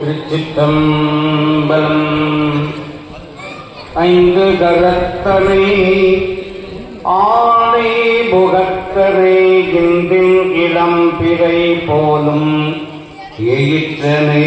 திருச்சிற்றம்பலம். ஐந்து கரத்தனை ஆணை கிண்டின் இளம் பிறை போலும் எயிற்றனை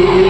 you.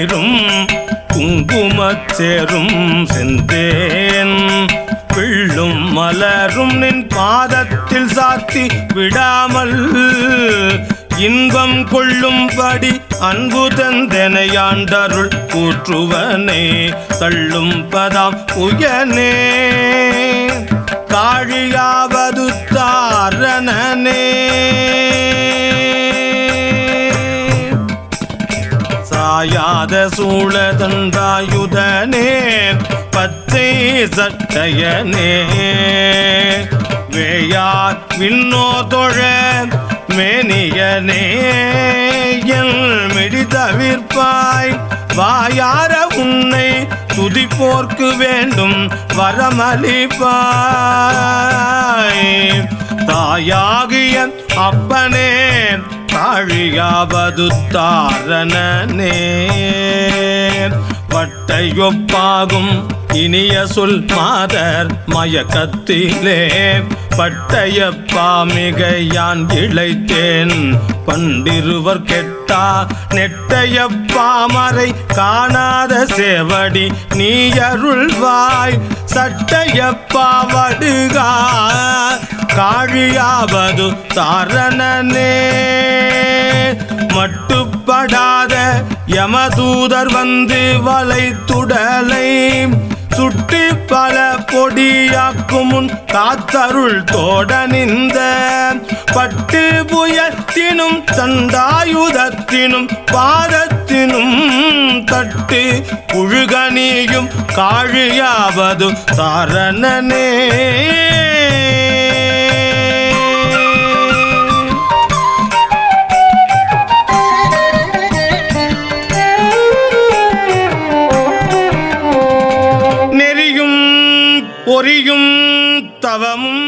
நீரும் குங்குமச்சேரும் செந்தேன். பிள்ளும் மலரும் நின் பாதத்தில் சாத்தி விடாமல் இன்பம் கொள்ளும்படி அன்பு தந்தனையாண்டருள் கூற்றுவனே தள்ளும் பதாம் உயனே. காழியாவது தாரணனே. சாயாத சூழ தந்தாயுதனே பச்சை சட்டையனே. வேயார் விண்ணோ தொழ மேனியனே என் மிடி தவிர்ப்பாய் வாயார உன்னை துதிப்போர்க்கு வேண்டும் வரமளிப்பாய். தாயாகிய அப்பனே தாழியாவது தாரணனே பட்டையொப்பாகும் இனிய சொல் மாதர் மயக்கத்திலே பட்டயப்பா மிகையான் இழைத்தேன். பண்டிருவர் கெட்ட பார்த்தா நெட்டைய பாமரை காணாத சேவடி நீ அருள்வாய் சட்டைய பாவடுகா காழியாவது தாரணனே. மட்டுப்படாத யமதூதர் வந்து வளைத்துடலை சுட்டி பல பொடியாக்கும் முன் காத்தருள் தோட நின்ற. பட்டு புயத்தினும் தந்தாயுதத்தினும் பாதத்தினும் தட்டு புழுகனியும் காழியாவது தாரணனே. பொறியும் தவமும்